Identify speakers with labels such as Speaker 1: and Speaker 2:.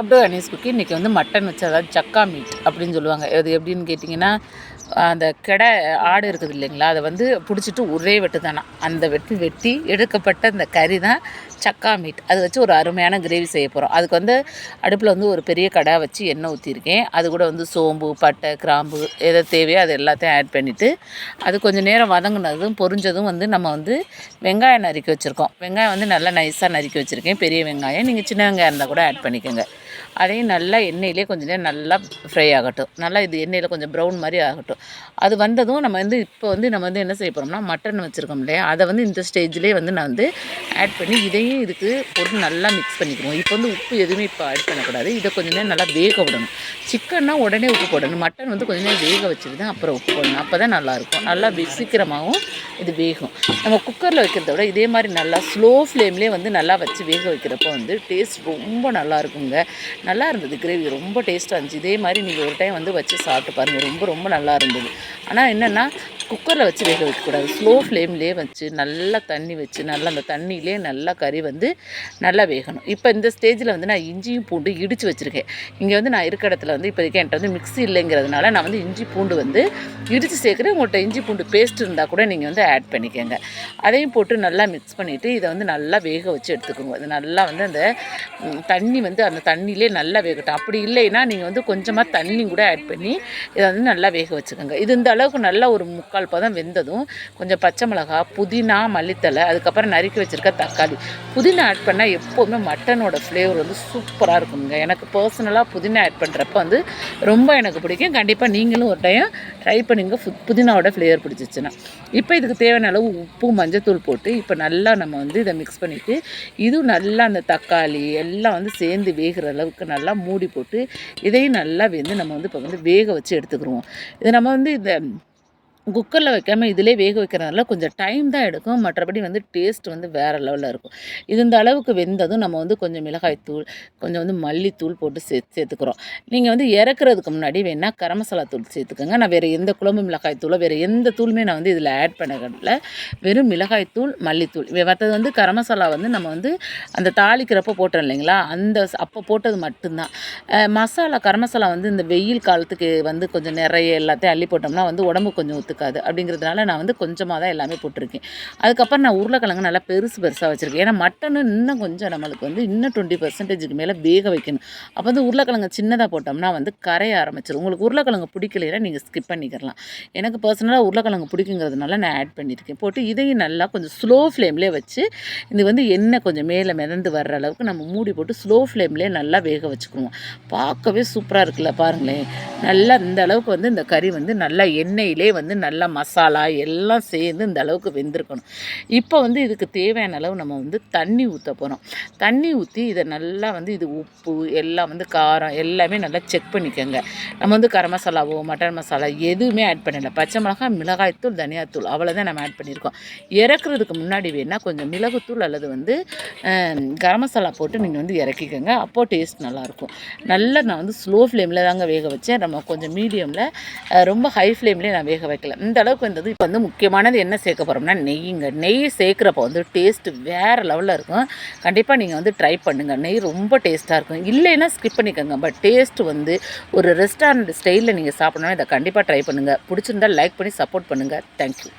Speaker 1: Welcome to Anees cookie இன்றைக்கி வந்து mutton வச்சு அதாவது சக்கா மீட் அப்படின்னு சொல்லுவாங்க. அது எப்படின்னு கேட்டிங்கன்னா அந்த கெடை ஆடு இருக்குது இல்லைங்களா? அதை வந்து பிடிச்சிட்டு ஒரே வெட்டு தானா. அந்த வெட்டு வெட்டி எடுக்கப்பட்ட அந்த கறி தான் சக்கா மீட் அது வச்சு ஒரு அருமையான கிரேவி செய்ய போகிறோம் அதுக்கு வந்து அடுப்பில் வந்து ஒரு பெரிய கடை வச்சு எண்ணெய் ஊற்றிருக்கேன் அது கூட வந்து சோம்பு பட்டை கிராம்பு எதை தேவையோ அது எல்லாத்தையும் ஆட் பண்ணிவிட்டு அது கொஞ்சம் நேரம் வதங்கினதும் பொரிஞ்சதும் வந்து நம்ம வந்து வெங்காயம் நறுக்கி வச்சுருக்கோம். வெங்காயம் வந்து நல்லா நைஸாக நறுக்கி வச்சுருக்கேன். பெரிய வெங்காயம். நீங்கள் சின்ன வெங்காயம் இருந்தால் கூட ஆட் பண்ணிக்கோங்க. அதையும் நல்லா எண்ணெயிலே கொஞ்சம் நேரம் நல்லா ஃப்ரை ஆகட்டும். நல்லா இது எண்ணெயில் கொஞ்சம் ப்ரௌன் மாதிரி ஆகட்டும். அது வந்ததும் நம்ம வந்து இப்போ வந்து நம்ம வந்து என்ன செய்ய போகிறோம்னா மட்டன் வச்சுருக்கோம் இல்லையா? அதை வந்து இந்த ஸ்டேஜ்லேயே வந்து நான் வந்து ஆட் பண்ணி இதையும் இதுக்கு போட்டு நல்லா மிக்ஸ் பண்ணிக்குவோம். இப்போ வந்து உப்பு எதுவுமே இப்போ ஆட் பண்ணக்கூடாது. இதை கொஞ்சம் நேரம் நல்லா வேக விடணும். சிக்கன்னா உடனே உப்பு போடணும். மட்டன் வந்து கொஞ்சம் நேரம் வேக வச்சுட்டு தான் அப்புறம் உப்பு போடணும். அப்போ தான் நல்லாயிருக்கும். நல்லா சீக்கிரமாகவும் இது வேகும். நம்ம குக்கரில் வைக்கிறத விட இதே மாதிரி நல்லா ஸ்லோ ஃப்ளேம்லேயே வந்து நல்லா வச்சு வேக வைக்கிறப்போ வந்து டேஸ்ட் ரொம்ப நல்லா இருக்குங்க. நல்லா இருந்தது கிரேவி. ரொம்ப டேஸ்ட்டாக இருந்துச்சு. இதே மாதிரி நீங்கள் ஒரு டைம் வந்து வச்சு சாப்பிட்டு பாருங்கள் ரொம்ப ரொம்ப நல்லா இருந்தது. ஆனால் என்னென்னா குக்கரில் வச்சு வேக வைக்கக்கூடாது. ஸ்லோ ஃப்ளேம்லேயே வச்சு நல்லா தண்ணி வச்சு நல்லா அந்த தண்ணியிலே நல்லா கறி வந்து நல்லா வேகணும். இப்போ இந்த ஸ்டேஜில் வந்து நான் இஞ்சியும் பூண்டு இடித்து வச்சுருக்கேன். இங்கே வந்து நான் இருக்க இடத்துல வந்து இப்போதைக்கு என்கிட்ட வந்து மிக்ஸி இல்லைங்கிறதுனால நான் வந்து இஞ்சி பூண்டு வந்து இடித்து சேர்க்குறேன். உங்கள்கிட்ட இஞ்சி பூண்டு பேஸ்ட் இருந்தால் கூட நீங்கள் வந்து ஆட் பண்ணிக்கோங்க. அதையும் போட்டு நல்லா மிக்ஸ் பண்ணிவிட்டு இதை வந்து நல்லா வேக வச்சு எடுத்துக்கோங்க. அது நல்லா வந்து அந்த தண்ணி வந்து அந்த தண்ணியிலே நல்லா வேகட்டும். அப்படி இல்லைன்னா நீங்கள் வந்து கொஞ்சமாக தண்ணி கூட ஆட் பண்ணி இதை வந்து நல்லா வேக வச்சுக்கோங்க. இது இந்த அளவுக்கு நல்லா ஒரு முக்கால் பதம் வெந்ததும் கொஞ்சம் பச்சை மிளகா புதினா மல்லித்தலை அதுக்கப்புறம் நறுக்கி வச்சுருக்க தக்காளி. புதினா ஆட் பண்ணால் எப்போவுமே மட்டனோட ஃப்ளேவர் வந்து சூப்பராக இருக்குங்க எனக்கு பர்சனலாக புதினா ஆட் பண்ணுறப்ப வந்து ரொம்ப எனக்கு பிடிக்கும். கண்டிப்பாக நீங்களும் ஒரு டைம் ட்ரை பண்ணுங்க. ஃபு- புதினாவோட ஃப்ளேவர் பிடிச்சிச்சுன்னா. இப்போ இதுக்கு தேவையான அளவு உப்பு மஞ்சத்தூள் போட்டு இப்போ நல்லா நம்ம வந்து இதை மிக்ஸ் பண்ணிவிட்டு இதுவும் நல்லா அந்த தக்காளி எல்லாம் வந்து சேர்ந்து வேகிற அளவுக்கு நல்லா மூடி போட்டு இதையும் நல்லா வந்து நம்ம வந்து இப்போ வந்து வேக வச்சு எடுத்துக்கிடுவோம் இது நம்ம வந்து இந்த குக்கரில் வைக்காமல் இதிலே வேக வைக்கிறதுனால கொஞ்சம் டைம் தான் எடுக்கும். மற்றபடி வந்து டேஸ்ட் வந்து வேறு லெவலில் இருக்கும். இது இந்த அளவுக்கு வெந்ததும் நம்ம வந்து கொஞ்சம் மிளகாய் தூள் கொஞ்சம் வந்து மல்லித்தூள் போட்டு சே சேர்த்துக்கிறோம் நீங்கள் வந்து இறக்குறதுக்கு முன்னாடி வேணால் கரம் மசாலா தூள் சேர்த்துக்கோங்க நான் வேறு எந்த குழம்பு மிளகாய் தூளோ வேறு எந்த தூளுமே நான் வந்து இதில் ஆட் பண்ணல வெறும் மிளகாய் தூள் மல்லித்தூள். மற்றது வந்து கரம் மசாலா வந்து நம்ம வந்து அந்த தாளிக்கிறப்போ போட்டோம் இல்லைங்களா? அந்த அப்போ போட்டது மட்டும்தான். மசாலா கரம் மசாலா வந்து இந்த வெயில் காலத்துக்கு வந்து கொஞ்சம் நிறைய எல்லாத்தையும் அள்ளி போட்டோம்னா வந்து உடம்பு கொஞ்சம் இருக்காது அப்படிங்கிறதுனால நான் வந்து கொஞ்சமாக தான் எல்லாமே போட்டிருக்கேன். அதுக்கப்புறம் நான் உருளைக்கிழங்கு நல்லா பெருசு பெருசாக வச்சுருக்கேன். ஏன்னா மட்டனு இன்னும் கொஞ்சம் நம்மளுக்கு வந்து இன்னும் டுவெண்ட்டி பர்சன்டேஜுக்கு மேலே வேக வைக்கணும். அப்போ வந்து உருளைக்கிழங்கு சின்னதாக போட்டோம்னா வந்து கரைய ஆரம்பிச்சிடும் உங்களுக்கு உருளைக்கிழங்கு பிடிக்கலைன்னா நீங்கள் ஸ்கிப் பண்ணிக்கிறலாம் எனக்கு பர்சனலாக உருளைக்கிழங்கு பிடிக்குங்கிறதுனால நான் ஆட் பண்ணியிருக்கேன். போட்டு இதையும் நல்லா கொஞ்சம் ஸ்லோ ஃப்ளேம்லேயே வச்சு இது வந்து எண்ணெய் கொஞ்சம் மேலே மிதந்து வர்ற அளவுக்கு நம்ம மூடி போட்டு ஸ்லோ ஃப்ளேம்லேயே நல்லா வேக வச்சுக்குவோம். பார்க்கவே சூப்பராக இருக்குல்ல பாருங்களேன். நல்லா இந்த அளவுக்கு வந்து இந்த கறி வந்து நல்லா எண்ணெயிலே வந்து நல்லா மசாலா எல்லாம் சேர்ந்து இந்த அளவுக்கு வெந்திருக்கணும். இப்போ வந்து இதுக்கு தேவையான அளவு நம்ம வந்து தண்ணி ஊற்ற போகிறோம் தண்ணி ஊற்றி இதை நல்லா வந்து இது உப்பு எல்லாம் வந்து காரம் எல்லாமே நல்லா செக் பண்ணிக்கோங்க. நம்ம வந்து கரம் மசாலாவோ மட்டன் மசாலா எதுவுமே ஆட் பண்ணலை. பச்சை மிளகாய் மிளகாய்த்தூள் தனியாத்தூள் அவ்வளோதான் நம்ம ஆட் பண்ணியிருக்கோம். இறக்குறதுக்கு முன்னாடி வேணால் கொஞ்சம் மிளகுத்தூள் அல்லது வந்து கரம் மசாலா போட்டு நீங்கள் வந்து இறக்கிக்கோங்க. அப்போ டேஸ்ட் நல்லாயிருக்கும். நல்லா நான் வந்து ஸ்லோ ஃப்ளேமில் தாங்க வேக வச்சேன். நம்ம கொஞ்சம் மீடியமில் ரொம்ப ஹை ஃப்ளேம்லேயே நான் வேக சேர்க்கல இந்த அளவுக்கு வந்தது இப்போ வந்து முக்கியமானது என்ன சேர்க்க போகிறோம்னா நெய்யுங்க நெய் சேர்க்குறப்போ வந்து டேஸ்ட்டு வேறு லெவலில் இருக்கும். கண்டிப்பாக நீங்கள் வந்து ட்ரை பண்ணுங்கள் நெய் ரொம்ப டேஸ்ட்டாக இருக்கும். இல்லைன்னா ஸ்கிப் பண்ணிக்கோங்க. பட் டேஸ்ட் வந்து ஒரு ரெஸ்டாரண்ட் ஸ்டைலில் நீங்கள் சாப்பிட்ணுன்னா இதை கண்டிப்பாக ட்ரை பண்ணுங்கள் பிடிச்சிருந்தா லைக் பண்ணி சப்போர்ட் பண்ணுங்கள் தேங்க்யூ